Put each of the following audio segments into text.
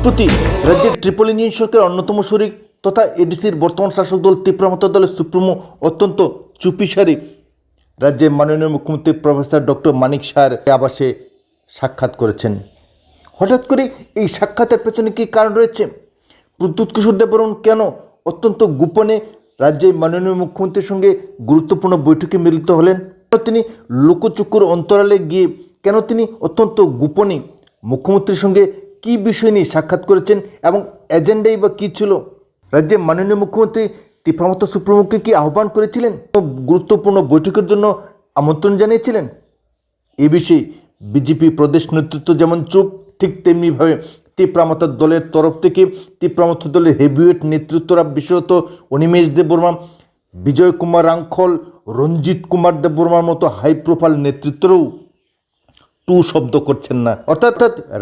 সম্প্রতি রাজ্যের triple engine সরকারের অন্যতম শরিক তথা এডিসির বর্তমান শাসক দল তীব্রমত দলের সুপ্রিমো অত্যন্ত চুপিসারে। রাজ্যের মাননীয় মুখ্যমন্ত্রী প্রফেসর ডক্টর মানিক সাহার আবাসে সাক্ষাৎ করেছেন। হঠাৎ করে এই সাক্ষাতের পেছনে কী কারণ রয়েছে? প্রদ্যুৎ কিশোর দেববর্মন কেন অত্যন্ত গোপনে রাজ্যের মাননীয় মুখ্যমন্ত্রীর সঙ্গে গুরুত্বপূর্ণ বৈঠকে মিলিত হলেন? তিনি লোকচক্ষুর অন্তরালে গিয়ে কেন তিনি অত্যন্ত গোপনে মুখ্যমন্ত্রীর সঙ্গে কী বিষয় নিয়ে সাক্ষাৎ করেছেন এবং এজেন্ডাই বা কী ছিল? রাজ্যের মাননীয় মুখ্যমন্ত্রী তীব্রমত সুপ্রমুখকে কি আহ্বান করেছিলেন? গুরুত্বপূর্ণ বৈঠকের জন্য আমন্ত্রণ জানিয়েছিলেন? এ বিষয়ে বিজেপি প্রদেশ নেতৃত্ব যেমন চুপ, ঠিক তেমনিভাবে তীব্রামত দলের তরফ থেকে তীব্রামত দলের হেভিওয়েট নেতৃত্বরা বিশেষত অনিমেষ দেববর্মা, বিজয় কুমার রাংখল রঞ্জিত কুমার দেববর্মার মতো হাই প্রোফাইল নেতৃত্বরাও টু শব্দ করছেন না। অর্থাৎ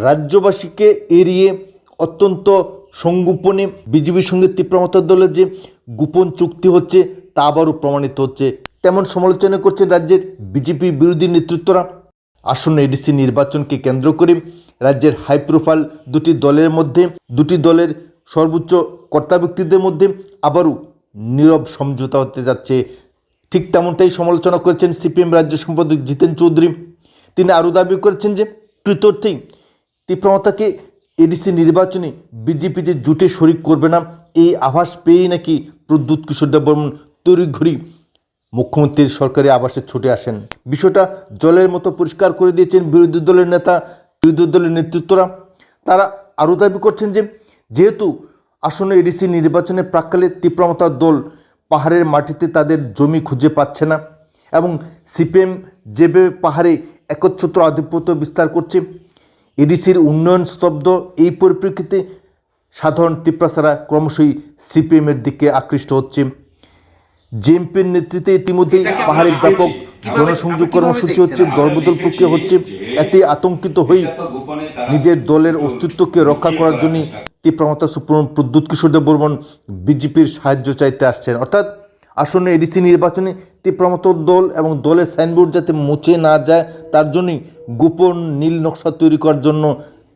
রাজ্যবাসীকে এড়িয়ে অত্যন্ত সংগোপনে বিজেপির সঙ্গে তীব্রমতা দলের যে গোপন চুক্তি হচ্ছে, তা আবারও প্রমাণিত হচ্ছে। তেমন সমালোচনা করছেন রাজ্যের বিজেপি বিরোধী নেতৃত্বরা। আসন্ন এডিসি নির্বাচনকে কেন্দ্র করে রাজ্যের হাই প্রোফাইল দুটি দলের মধ্যে, দুটি দলের সর্বোচ্চ কর্তা ব্যক্তিদের মধ্যে আবারও নীরব সমঝোতা হতে যাচ্ছে। ঠিক তেমনটাই সমালোচনা করেছেন সিপিএম রাজ্য সম্পাদক জিতেন চৌধুরী। তিনি আরও দাবি করেছেন যে কৃতর্থেই তীব্রমতাকে এডিসি নির্বাচনে বিজেপি যে জুটে শরিক করবে না। এই আভাস পেয়েই নাকি প্রদ্যুৎ কিশোর দেববর্মন তড়িঘড়ি মুখ্যমন্ত্রীর সরকারি আবাসে ছুটে আসেন। বিষয়টা জলের মতো পরিষ্কার করে দিয়েছেন বিরোধী দলের নেতা, বিরোধী দলের নেতৃত্বরা। তারা আরও দাবি করছেন যে যেহেতু আসন্ন এডিসি নির্বাচনে প্রাককালে তীব্রমতার দল পাহাড়ের মাটিতে তাদের জমি খুঁজে পাচ্ছে না এবং সিপিএম যেভাবে পাহাড়ে একচ্ছত্র আধিপত্য বিস্তার করছে এডিসির উন্নয়ন স্তব্ধ এই পরিপ্রেক্ষিতে সাধারণ তিপ্রাসারা ক্রমশই সিপিএমের দিকে আকৃষ্ট হচ্ছে। জেএমপির নেতৃত্বে ইতিমধ্যেই পাহাড়ে ব্যাপক জনসংযোগ কর্মসূচি হচ্ছে দলবদল প্রক্রিয়া হচ্ছে এতে আতঙ্কিত হয়ে নিজের দলের অস্তিত্বকে রক্ষা করার জন্য তীব্রমতা সুপ্রিম প্রদ্যুৎ কিশোর দেব বর্মন বিজেপির সাহায্য চাইতে আসছেন। অর্থাৎ আসন্ন এডিসি নির্বাচনে তীব্রমত দল এবং দলের সাইনবোর্ড যাতে মুছে না যায়, তার জন্যই গোপন নীল নকশা তৈরি করার জন্য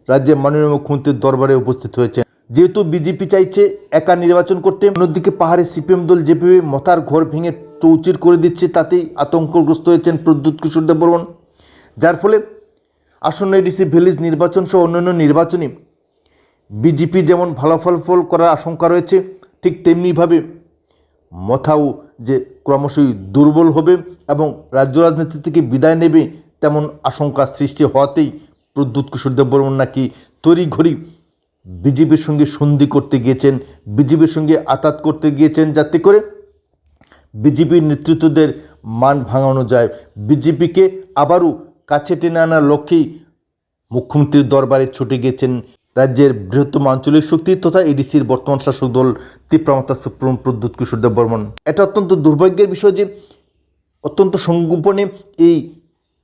রাজ্যের মাননীয় মুখ্যমন্ত্রীর দরবারে উপস্থিত হয়েছে। যেহেতু বিজেপি চাইছে একা নির্বাচন করতে, অন্যদিকে পাহাড়ে সিপিএম দল যেভাবে মতার ঘর ভেঙে চৌচির করে দিচ্ছে, তাতেই আতঙ্কগ্রস্ত হয়েছেন প্রদ্যুৎ কিশোর দেব বর্মন যার ফলে আসন্ন এডিসি ভিলেজ নির্বাচন সহ অন্যান্য নির্বাচনে বিজেপি যেমন ভালো ফলাফল করার আশঙ্কা রয়েছে, ঠিক তেমনিভাবে মথাও যে ক্রমশই দুর্বল হবে এবং রাজ্য রাজনীতি থেকে বিদায় নেবে তেমন আশঙ্কা সৃষ্টি হওয়াতেই প্রদ্যুৎ কিশোর দেব বর্মন নাকি তড়িঘড়ি বিজেপির সঙ্গে সন্ধি করতে গিয়েছেন, বিজেপির সঙ্গে আতাত করতে গিয়েছেন যাতে করে বিজেপির নেতৃত্বদের মান ভাঙানো যায়। বিজেপিকে আবারও কাছে টেনে আনার লক্ষ্যেই মুখ্যমন্ত্রীর দরবারে ছুটে গিয়েছেন রাজ্যের বৃহত্তম আঞ্চলিক শক্তি তথা এডিসির বর্তমান শাসক দল তীব্রমতা সুপ্রম প্রদ্যুৎ কিশোর দেব বর্মন। এটা অত্যন্ত দুর্ভাগ্যের বিষয় যে অত্যন্ত সংগোপনে এই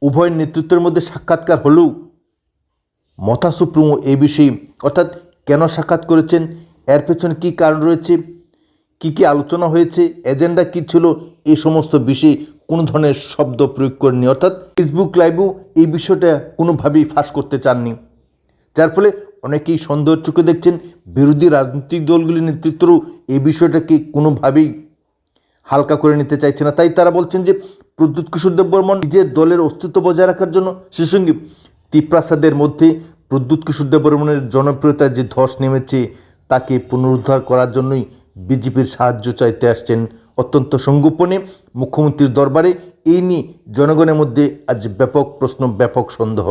উভয় নেতৃত্বের মধ্যে সাক্ষাৎকার হলেও মথা সুপ্রমো এই বিষয়ে, অর্থাৎ কেন সাক্ষাৎ করেছেন, এর পেছনে কী কারণ রয়েছে, কী কী আলোচনা হয়েছে, এজেন্ডা কী ছিল এই সমস্ত বিষয়ে কোনো ধরনের শব্দ প্রয়োগ করেনি অর্থাৎ ফেসবুক লাইভও এই বিষয়টা কোনোভাবেই ফাঁস করতে চাননি। যার ফলে অনেকেই সন্দেহ চোখে দেখছেন বিরোধী রাজনৈতিক দলগুলির নেতৃত্বও এই বিষয়টাকে কোনোভাবেই হালকা করে নিতে চাইছে না। তাই তারা বলছেন যে প্রদ্যুৎ কিশোর দেব বর্মন নিজের দলের অস্তিত্ব বজায় রাখার জন্য সে সঙ্গে তিপ্রাসাদের মধ্যে প্রদ্যুৎ কিশোর দেব বর্মনের জনপ্রিয়তার যে ধস নেমেছে, তাকে পুনরুদ্ধার করার জন্যই বিজেপির সাহায্য চাইতে আসছেন অত্যন্ত সংগোপনে মুখ্যমন্ত্রীর দরবারে এই নিয়ে জনগণের মধ্যে আজ ব্যাপক প্রশ্ন, ব্যাপক সন্দেহ।